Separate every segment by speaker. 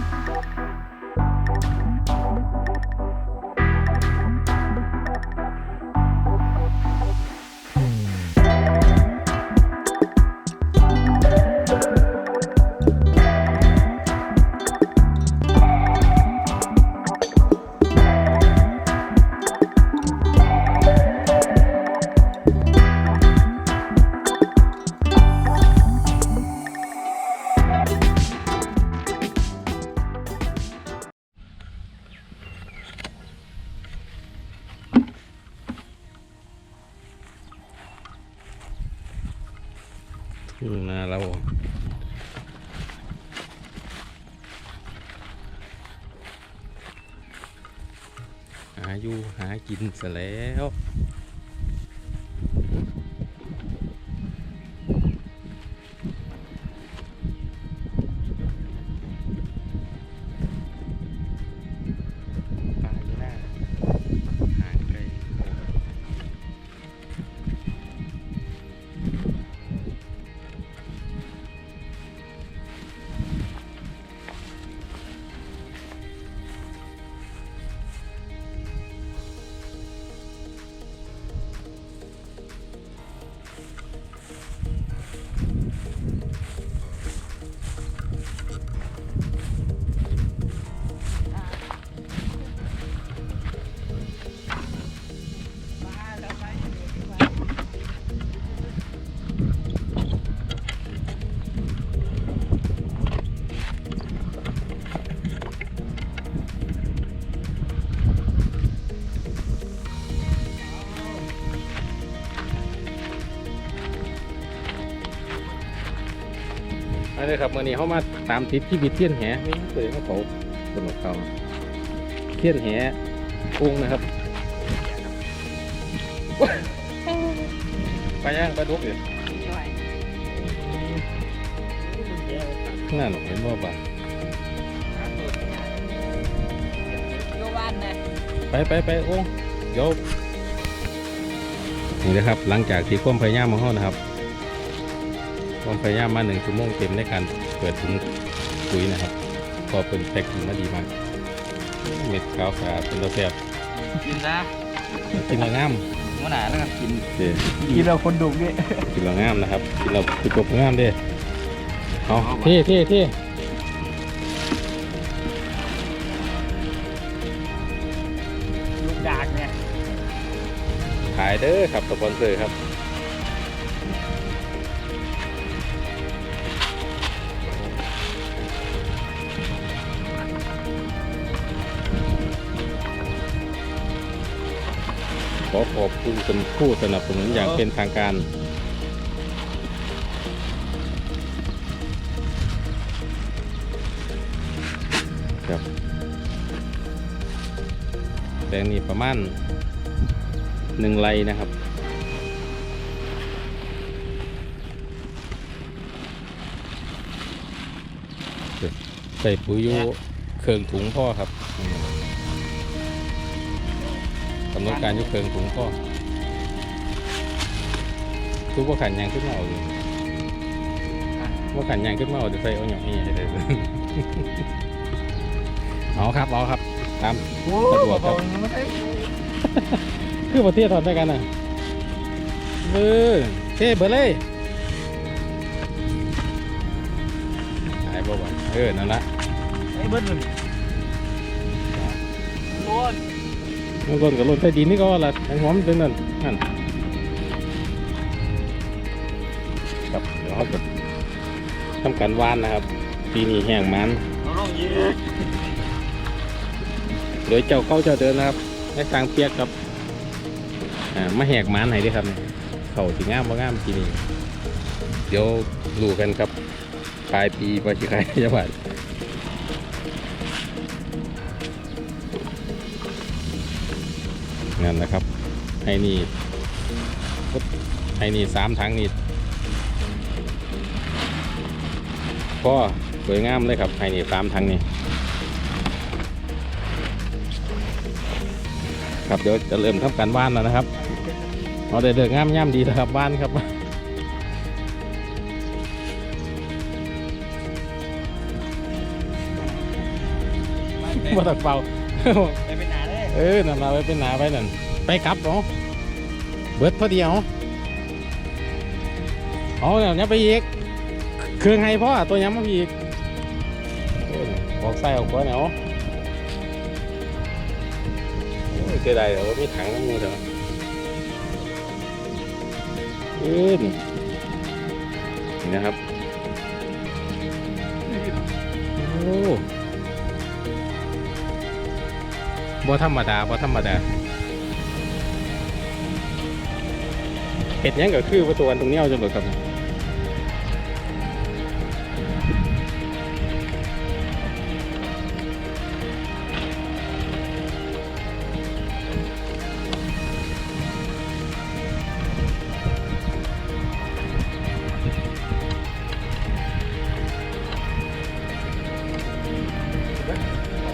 Speaker 1: Thank you. กินซะแล้ว อันนี้ครับมื่อนี้เขามาตามติดที่บิดเทียนแหนี่เคยเขาเขาคนของเขาเทียนแหกุ้งนะครับไปย่างไปดุกอยู่นั่นเห็นบ่ปะ
Speaker 2: โยวันนะ
Speaker 1: ไปไปไปโอ้งเดี๋ยวนี่นะครับ หลังจากที่ความพยายามของเขานะครับ ความพยายามมาหนึ่งชั่วโมงเต็มในการเปิดถุงปุ๋ยนะครับก็เป็นแพ็กถุงมาดีมาก เม็ดขาวสะอาดเป็นตัวแซ่บ
Speaker 2: กินซะ
Speaker 1: กินแล้วงาม
Speaker 2: หัวหน้าแล้วครับกิน
Speaker 1: เด้
Speaker 2: กินเราคนดุนี่
Speaker 1: กินแล้วงามนะครับ กินแล้วติดกบงามเด้เอาเท่เท่เท่
Speaker 2: ลูกดากเนี่ย
Speaker 1: ขายเด้อครับสปอนเซอร์ครับ ขอขอบคุณเป็นผู้สนับสนุนอย่างเป็นทางการ ครับแปลงนี้ประมาณหนึ่งไรนะครับใส่ปุ๋ยอยู่เครื่องถุงพ่อครับำหนดการอยู่เครื่องถุงพ่อทุกว่าขันยางขึ้นมาเอาเลยว่าขันยางขึ้นมาเอาเดี๋ยวใส่เอาหยองนี่ให้ได้เลยเอาครับเอาครับ ตาม
Speaker 2: โอ้
Speaker 1: สะดวกครับ
Speaker 2: ไม่ใช่
Speaker 1: คือประเทศถอนได้กันนะเออเท่เบอร์เลยหายบ่บ่เออนั่นละ
Speaker 2: ไอ้เบิ้ลหนึ่งโดน
Speaker 1: มันก่อนกับรถใต้ดินนี่ก็ละไอ้หอมเป็นนั่นนั่นครับเดี๋ยวเราจะทำการวานนะครับ ปีนี้แห้งมัน
Speaker 2: เราลงยี
Speaker 1: โดยเจ้าเข้าเจ้าเดินนะครับในทางเปียกครับอ่ามาแหกมันให้ด้วยครับเนี่ยเขาสีงามบ่งามปีนี้เดี๋ยวรู้กันครับปลายปีปลายปีใครจะผ่าน นั่นนะครับ ให้นี่ปุ๊บให้นี่สามถังนี่พ่อสวยงามเลยครับให้นี่สามถังนี่ครับเดี๋ยวจะเริ่มทำการบ้านแล้วนะครับเอาได้เดินงามย่ำดีแล้วครับบ้านครับบ่ต้องเป่า
Speaker 2: ไปเป็นหนา เอ
Speaker 1: อนั่นเอาไว้เป็นหนาไว้นั่นไปกลับเนาะเบิดพอดีเอาเอาเนี่ยยับไปอีกเครื่องให้พ่อตัวย้ำมาอีกออกไส้ออกก้อนเนาะโอ้ยเสียดายเดี๋ยวมีถังน้ำมือเถอะเออนี่นี่นะครับโอ้ บ่ธรรมดาบ่ธรรมดาเห็ดยังก็คือประตูอันตรงนี้เอาจนหมดครับ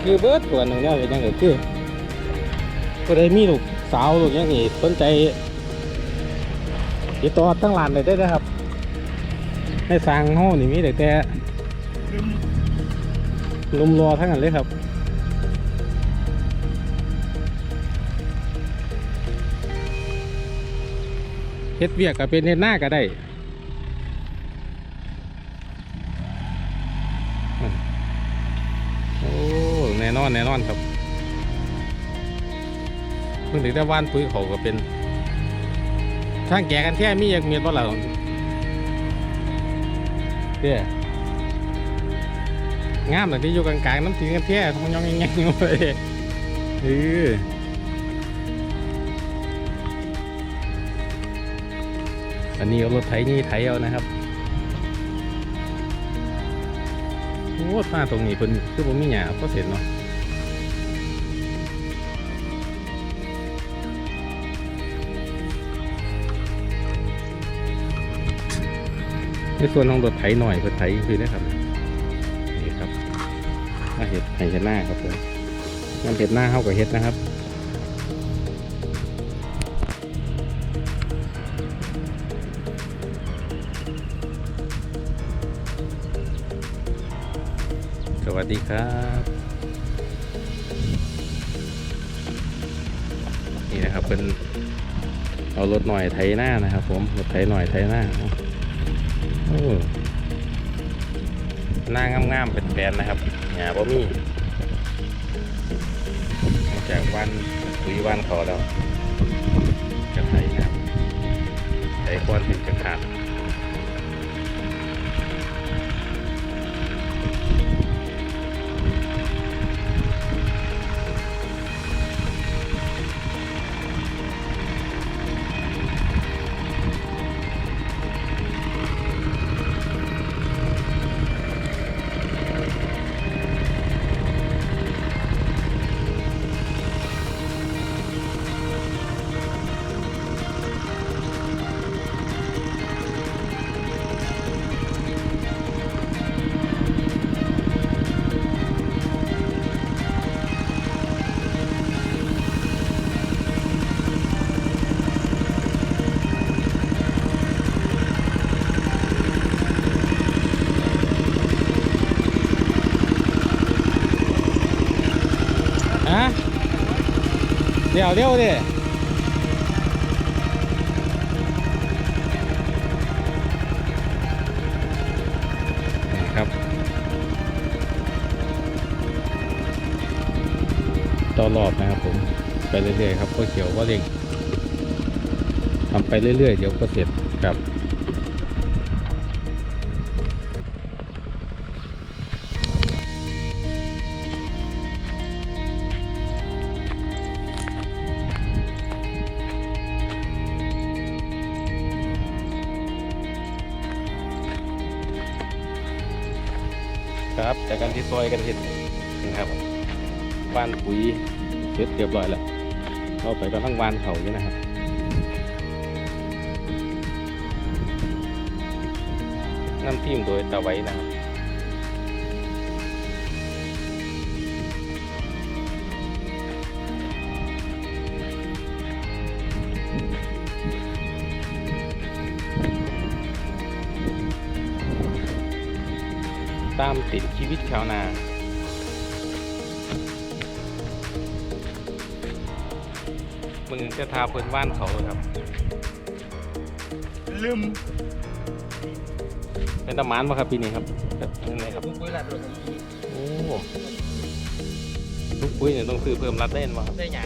Speaker 1: คือเบิร์ดตัวหนึ่งเนี่ยเป็นยังไงคือ ก็ได้มีลูกสาวลูกยังนี่สนใจติดต่อทั้งร้านเลยได้นะครับให้สร้างห้องนี่มีแต่แต่ลุมรอทั้งนั้นเลยครับเฮ็ดเวียกก็เป็นเฮ็ดหน้าก็ได้โอ้แน่นอนแน่นอนครับ พิ่งถึงได้ว่านปุ๋ยเขาก็เป็นทางแก่กันแค่มีอยากเมียนว่าเราเด้งามแต่ที่อยู่กลางๆน้ำสีกันแค่ทำยองยังไงอยู่เลยเอออันนี้เอารถไถนี่ไถเอานะครับโอ้มาตรงนี้เพิ่นคือผมมีหยาก็เสร็จเนาะ ส่วนของรถไถหน่อยเพิ่นไถคือได้ครับนี่ครับมาเห็ดไถเห็ดหน้าครับผมน้ำเห็ดหน้าเข้ากับเห็ดนะครับสวัสดีครับนี่นะครับเป็นเอารถหน่อยไถหน้านะครับ ผมรถไถหน่อยไถหน้า หน้างามๆเป็นแบนนะครับหยาบ่มีจากวันปุ๋ยวันเขาแล้วจะไถนะครับไถควนเป็นจะขาด เดี๋ยวเดี๋ยวดินี่ครับ ต่อรอบนะครับผม ไปเรื่อยๆครับก็เขียวว่าเร่งทำไปเรื่อยๆ เดี๋ยวก็เสร็จครับ จากการที่ซอยกันเห็ดนะครับบ้านปุ๋ยเสร็จเรียบร้อยแล้วเราไปก็ทั้งวานเขาเนี่นะครับน้ำทิมโดยตะไว้นะครับามติดชีวิตชาวนา เมืองจะทาเพื่อนว่านเขาครับ
Speaker 2: ลืม
Speaker 1: เป็นตะมานป่ะครับปีนี้ครับเป็นไงครับ
Speaker 2: ลูกปุ้ยหลัดร
Speaker 1: โอ้ลูกปุ้ยเนี่ยต้องซื้อเพิ่มรัดเล่นมา
Speaker 2: ได้หยา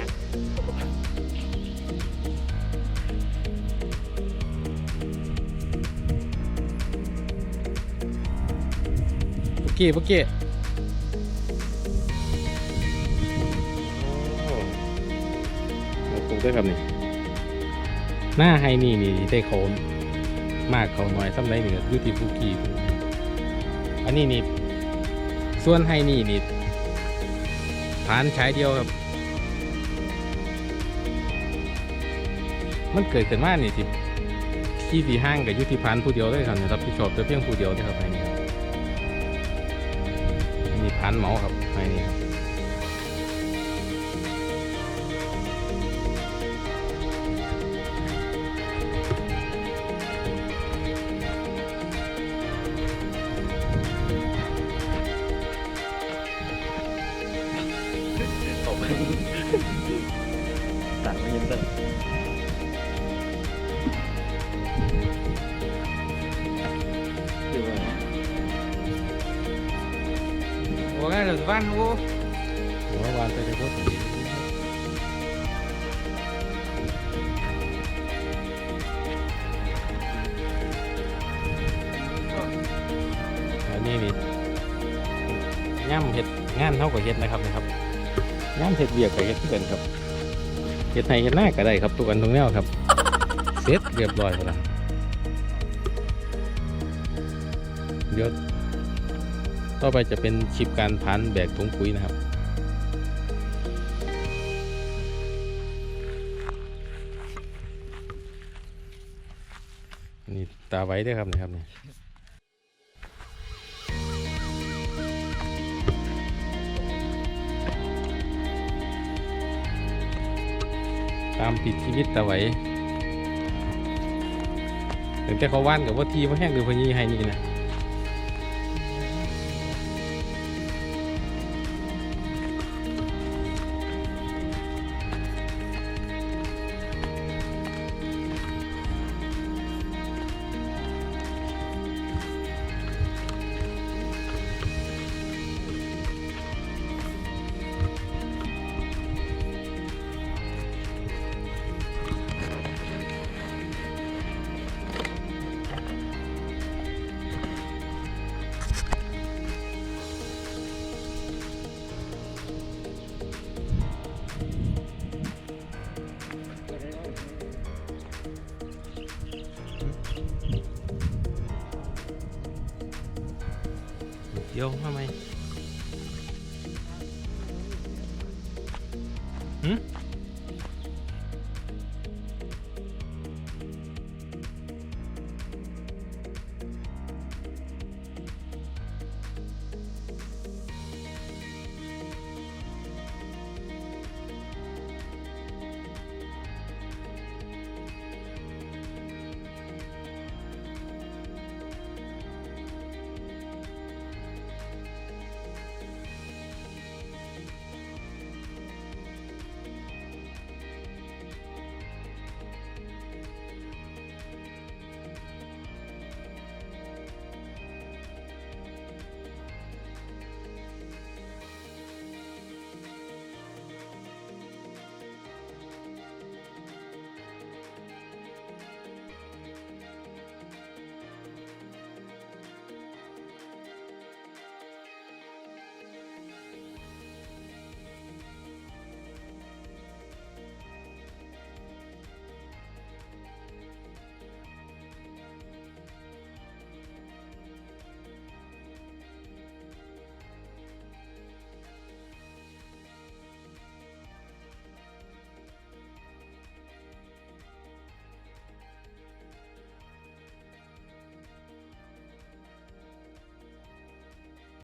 Speaker 1: กกี้ปุกกี้โอ้มาปลูกด้วยครับนี่หน้าไฮนี่นี่ได้เขามากเขาน้อยซ้ำไรนี่ก็อยุติปุกกี้อันนี้นี่ส่วนไฮนี่นี่ผ่านใช้เดียวครับมันเกิดขึ้นมานี่ที่ที่สีห้างกับยุติพันธ์ผู้เดียวเลยครับรับผิดชอบแต่เพียงผู้เดียวเลยครับ ขันนี้พันเหมาครับไอ้นี่ครับ
Speaker 2: โอ้ยหรือบ้านโอ้
Speaker 1: หัววานไปเลยครับอันนี้นี่ย่ำเห็ดงานเท่ากับเห็ดนะครับนะครับย่ำเห็ดเบียกกับเห็ดเกินครับเห็ดไทยเห็ดหน้าก็ได้ครับทุกอันทุกแนวครับเสร็จเรียบร้อยแล้วเดี๋ยว ต่อไปจะเป็นชิปการพันแบกถุงปุ๋ยนะครับ นี่ตาไว้ด้วยครับนะครับนี่ตามติดชีวิตตาไว้ถึงแต่เขาว่านกับว่าทีว่าแห้งหรือพญีให้นี่นะ โยงทำไหม